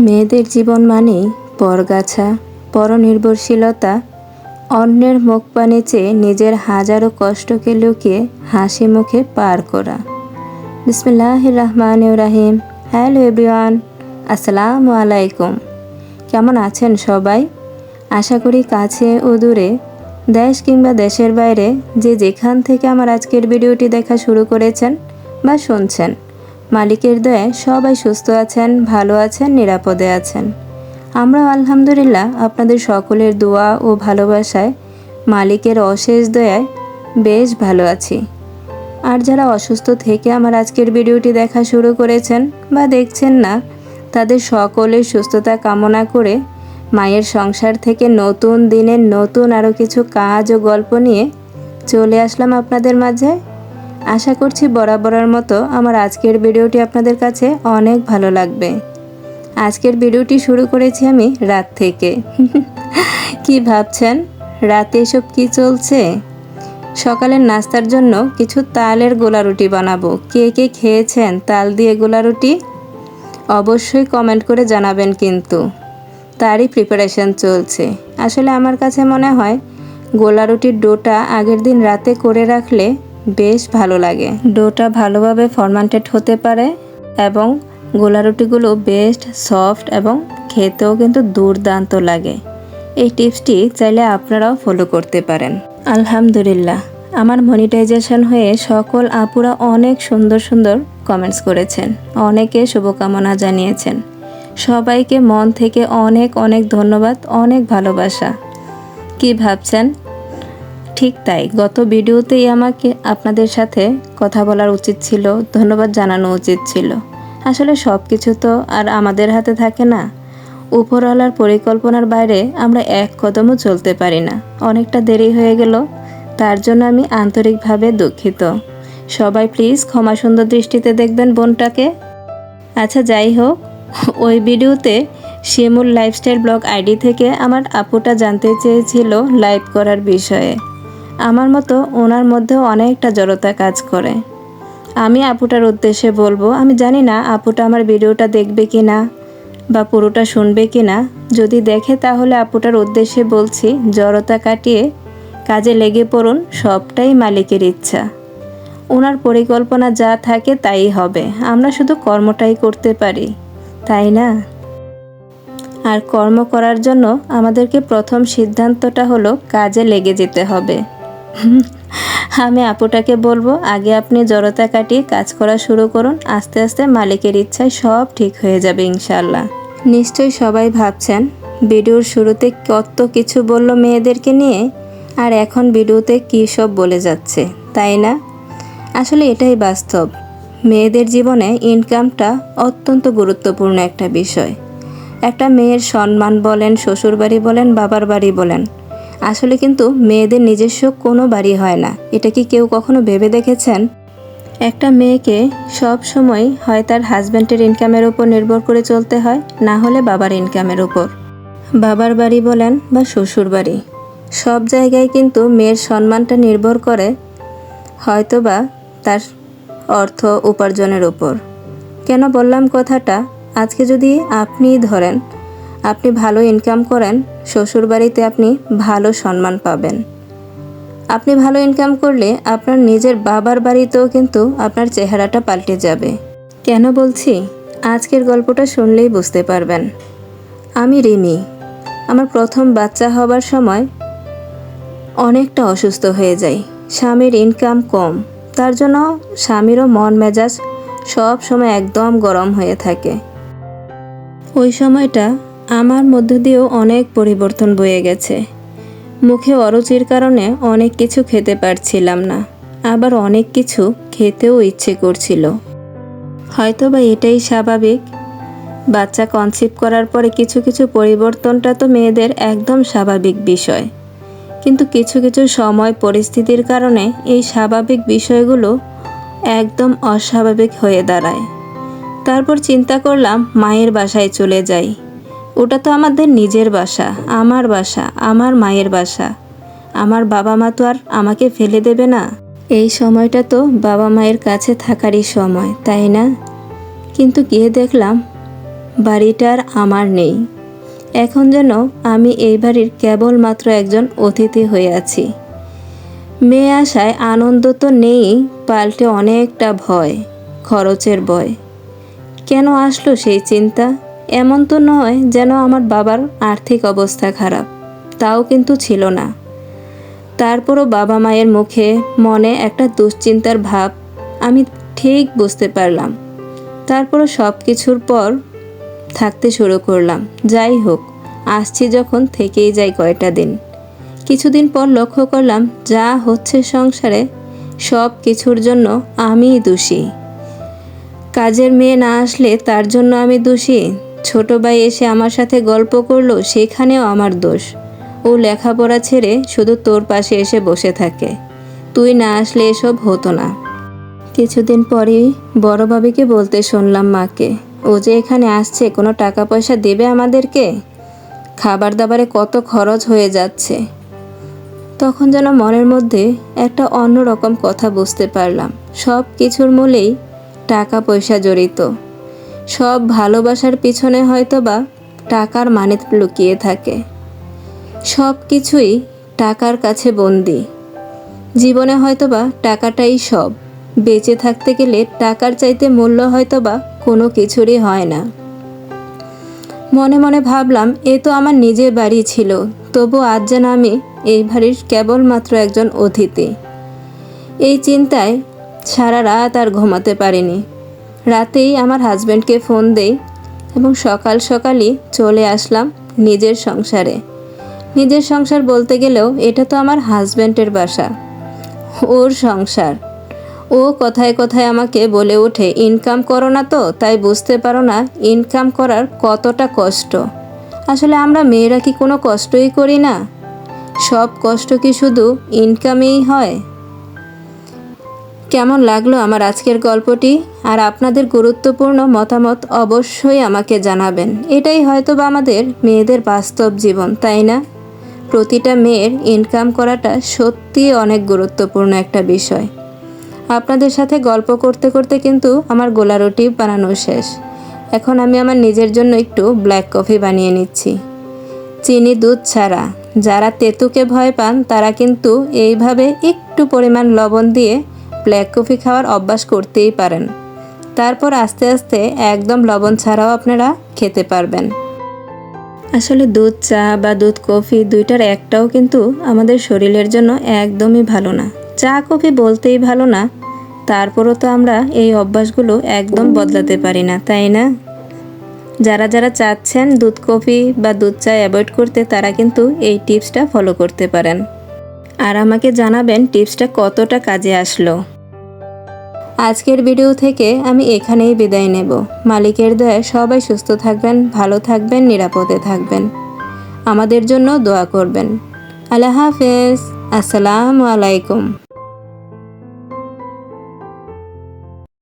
মেয়েদের জীবন মানেই পরগাছা, পরনির্ভরশীলতা। অন্যের মুখ পানে চেয়ে নিজের হাজারো কষ্টকে লুকিয়ে হাসি মুখে পার করা। বিসমিল্লাহ রহমান রাহিম। হ্যালো এভরিওয়ান, আসসালামু আলাইকুম। কেমন আছেন সবাই? আশা করি কাছে ও দূরে, দেশ কিংবা দেশের বাইরে যে যেখান থেকে আমার আজকের ভিডিওটি দেখা শুরু করেছেন বা শুনছেন মালিকের দয়ায় সবাই সুস্থ আছেন, ভালো আছেন, নিরাপদে আছেন। আমরা আলহামদুলিল্লাহ আপনাদের সকলের দোয়া ও ভালোবাসায় মালিকের অশেষ দয়ায় বেশ ভালো আছি। আর যারা অসুস্থ থেকে আমার আজকের ভিডিওটি দেখা শুরু করেছেন বা দেখছেন না, তাদের সকলের সুস্থতা কামনা করে মায়ের সংসার থেকে নতুন দিনের নতুন আরও কিছু কাজ ও গল্প নিয়ে চলে আসলাম আপনাদের মাঝে। আশা করছি বরাবরের মতো আমার আজকের ভিডিওটি আপনাদের কাছে অনেক ভালো লাগবে। আজকের ভিডিওটি শুরু করেছি আমি রাত থেকে। কি ভাবছেন? রাতে এসব কি চলছে? সকালের নাস্তার জন্য কিছু তালের গোলা রুটি বানাবো। কে কে খেয়েছেন তাল দিয়ে গোলা রুটি অবশ্যই কমেন্ট করে জানাবেন কিন্তু। তারই প্রিপারেশন চলছে। আসলে আমার কাছে মনে হয় গোলা রুটির ডোটা আগের দিন রাতে করে রাখলে বেশ ভালো লাগে। ডোটা ভালোভাবে ফরমান্টেড হতে পারে এবং গোলা রুটিগুলো বেস্ট সফট এবং খেতেও কিন্তু দুর্দান্ত লাগে। এই টিপসটি চাইলে আপনারাও ফলো করতে পারেন। আলহামদুলিল্লাহ, আমার মনিটাইজেশন হয়ে সকল আপুরা অনেক সুন্দর সুন্দর কমেন্টস করেছেন, অনেকে শুভকামনা জানিয়েছেন। সবাইকে মন থেকে অনেক অনেক ধন্যবাদ, অনেক ভালোবাসা। কি ভাবছেন? ঠিক তাই। গত ভিডিওতেই আমাকে আপনাদের সাথে কথা বলার উচিত ছিল, ধন্যবাদ জানানো উচিত ছিল। আসলে সব কিছু তো আর আমাদের হাতে থাকে না। উপরওয়ালার পরিকল্পনার বাইরে আমরা এক কদমও চলতে পারি না। অনেকটা দেরি হয়ে গেল, তার জন্য আমি আন্তরিকভাবে দুঃখিত। সবাই প্লিজ ক্ষমা সুন্দর দৃষ্টিতে দেখবেন বোনটাকে। আচ্ছা যাই হোক, ওই ভিডিওতে শিমুল লাইফস্টাইল ব্লগ আইডি থেকে আমার আপুটা জানতে চেয়েছিল লাইভ করার বিষয়ে। আমার মতো ওনার মধ্যেও অনেকটা জড়তা কাজ করে। আমি আপুটার উদ্দেশ্যে বলব, আমি জানি না আপুটা আমার ভিডিওটা দেখবে কি না বা পুরোটা শুনবে কি না যদি দেখে তাহলে আপুটার উদ্দেশ্যে বলছি, জড়তা কাটিয়ে কাজে লেগে পড়ুন, সবটাই মালিকের ইচ্ছা। ওনার পরিকল্পনা যা থাকে তাই হবে। আমরা শুধু কর্মটাই করতে পারি, তাই না? আর কর্ম করার জন্য আমাদেরকে প্রথম সিদ্ধান্তটা হলো কাজে লেগে যেতে হবে। আমি আপুটাকে বলব, আগে আপনি জড়তা কাটিয়ে কাজ করা শুরু করুন, আস্তে আস্তে মালিকের ইচ্ছায় সব ঠিক হয়ে যাবে ইনশাল্লাহ নিশ্চয়ই সবাই ভাবছেন, ভিডিওর শুরুতে কত কিছু বলল মেয়েদেরকে নিয়ে, আর এখন ভিডিওতে কী সব বলে যাচ্ছে, তাই না? আসলে এটাই বাস্তব। মেয়েদের জীবনে ইনকামটা অত্যন্ত গুরুত্বপূর্ণ একটা বিষয়। একটা মেয়ের সম্মান বলেন, শ্বশুরবাড়ি বলেন, বাবার বাড়ি বলেন আসলে কিন্তু মেয়েদের নিজস্ব কোনো বাড়ি হয় না। এটা কি কেউ কখনো ভেবে দেখেছেন? একটা মেয়েকে সব সময় হয় তার হাজব্যান্ডের ইনকামের উপর নির্ভর করে চলতে হয়, না হলে বাবার ইনকামের উপর। বাবার বাড়ি বলেন বা শ্বশুর বাড়ি। সব জায়গায় কিন্তু মেয়ের সম্মানটা নির্ভর করে হয়তোবা তার অর্থ উপার্জনের উপর। কেন বললাম কথাটা? আজকে যদি আপনিই ধরেন আপনি ভালো ইনকাম করেন, শ্বশুরবাড়িতে আপনি ভালো সম্মান পাবেন। আপনি ভালো ইনকাম করলে আপনার নিজের বাবার বাড়িতেও কিন্তু আপনার চেহারাটা পাল্টে যাবে। কেন বলছি? আজকের গল্পটা শুনলেই বুঝতে পারবেন। আমি রিমি। আমার প্রথম বাচ্চা হবার সময় অনেকটা অসুস্থ হয়ে যাই। স্বামীর ইনকাম কম। তার জন্য স্বামীরও মন মেজাজ সব সময় একদম গরম হয়ে থাকে। ওই সময়টা আমার মধ্য দিয়েও অনেক পরিবর্তন বয়ে গেছে। মুখে অরুচির কারণে অনেক কিছু খেতে পারছিলাম না, আবার অনেক কিছু খেতেও ইচ্ছে করছিল। হয়তো বা এটাই স্বাভাবিক। বাচ্চা কনসিভ করার পরে কিছু কিছু পরিবর্তনটা তো মেয়েদের একদম স্বাভাবিক বিষয়। কিন্তু কিছু কিছু সময় পরিস্থিতির কারণে এই স্বাভাবিক বিষয়গুলো একদম অস্বাভাবিক হয়ে দাঁড়ায়। তারপর চিন্তা করলাম মায়ের বাসায় চলে যাই। ওটা তো আমাদের নিজের বাসা, আমার বাসা, আমার মায়ের বাসা। আমার বাবা মা তো আর আমাকে ফেলে দেবে না। এই সময়টা তো বাবা মায়ের কাছে থাকারই সময়, তাই না? কিন্তু গিয়ে দেখলাম বাড়িটার আমার নেই। এখন যেন আমি এই বাড়ির কেবলমাত্র একজন অতিথি হয়ে আছি। মেয়ে আসায় আনন্দ তো নেই, পাল্টে অনেকটা ভয়, খরচের ভয়। কেন আসলো সেই চিন্তা? এমন তো নয় যেন আমার বাবার আর্থিক অবস্থা খারাপ, তাও কিন্তু ছিল না। তারপরও বাবা মায়ের মুখে, মনে একটা দুশ্চিন্তার ভাব, আমি ঠিক বুঝতে পারলাম। তারপরও সব কিছুর পর থাকতে শুরু করলাম। যাই হোক, আসছি যখন থেকেই যাই কয়টা দিন। কিছুদিন পর লক্ষ্য করলাম, যা হচ্ছে সংসারে সব কিছুর জন্য আমিই দোষী। কাজের মেয়ে না আসলে তার জন্য আমি দোষী? ছোট ভাই এসে আমার সাথে গল্প করল, সেখানেও আমার দোষ। ও লেখাপড়া ছেড়ে শুধু তোর পাশে এসে বসে থাকে। তুই না আসলে এসব হতো না। কিছুদিন পরেই বড় ভাবিকে বলতে শুনলাম মাকে। ও যে এখানে আসছে, কোনো টাকা পয়সা দেবে আমাদেরকে? খাবার দাবারে কত খরচ হয়ে যাচ্ছে। তখন যেন মনের মধ্যে একটা অন্যরকম কথা বুঝতে পারলাম। সব কিছুর মূলেই টাকা পয়সা জড়িত। সব ভালোবাসার পিছনে হয়তো বা টাকার মানে লুকিয়ে থাকে। সব কিছুই টাকার কাছে বন্দি। জীবনে হয়তোবা টাকাটাই সব। বেঁচে থাকতে গেলে টাকার চাইতে মূল্য হয়তোবা কোনো কিছুরই হয় না। মনে মনে ভাবলাম, এ তো আমার নিজের বাড়ি ছিল। তবু আজ যেন আমি এই বাড়ির কেবলমাত্র একজন অতিথি। এই চিন্তায় সারা রাত আর ঘুমাতে পারিনি। রাতেই আমার হাজব্যান্ডকে ফোন দেই এবং সকাল সকালই চলে আসলাম নিজের সংসারে। নিজের সংসার বলতে গেলেও এটা তো আমার হাজব্যান্ডের বাসা। ওর সংসার। ও কথায় কথায় আমাকে বলে ওঠে ইনকাম করো না তো, তাই বুঝতে পারো না ইনকাম করার কতটা কষ্ট। আসলে আমরা মেয়েরা কি কোনো কষ্টই করি না? সব কষ্ট কি শুধু ইনকামেই হয়? কেমন লাগল আমার আজকের গল্পটি? আর আপনাদের গুরুত্বপূর্ণ মতামত অবশ্যই আমাকে জানাবেন। এটাই হয়তো বা আমাদের মেয়েদের বাস্তব জীবন, তাই না? প্রতিটা মেয়ের ইনকাম করাটা সত্যি অনেক গুরুত্বপূর্ণ একটা বিষয়। আপনাদের সাথে গল্প করতে করতে কিন্তু আমার গোলা রুটি বানানো শেষ। এখন আমি আমার নিজের জন্য একটু ব্ল্যাক কফি বানিয়ে নিচ্ছি। চিনি দুধ ছাড়া। যারা তেতুকে ভয় পান, তারা কিন্তু এইভাবে একটু পরিমাণ লবণ দিয়ে ব্ল্যাক কফি খাওয়ার অভ্যাস করতেই পারেন। তারপর আস্তে আস্তে একদম লবণ ছাড়াও আপনারা খেতে পারবেন। আসলে দুধ, চা বা দুধ, কফি দুইটার একটাও কিন্তু আমাদের শরীরের জন্য একদমই ভালো না। চা, কফি বলতেই ভালো না, তারপরও তো আমরা এই অভ্যাসগুলো একদম বদলাতে পারি না, তাই না? যারা যারা চাচ্ছেন দুধ, কফি বা দুধ, চা অ্যাভয়েড করতে, তারা কিন্তু এই টিপসটা ফলো করতে পারেন। আর আমাকে জানাবেন টিপসটা কতটা কাজে আসলো। আজকের ভিডিও থেকে আমি এখানেই বিদায় নেব। মালিকের দয়ায় সবাই সুস্থ থাকবেন, ভালো থাকবেন, নিরাপদে থাকবেন। আমাদের জন্য দোয়া করবেন। আল্লাহ হাফেজ। আসসালামু আলাইকুম।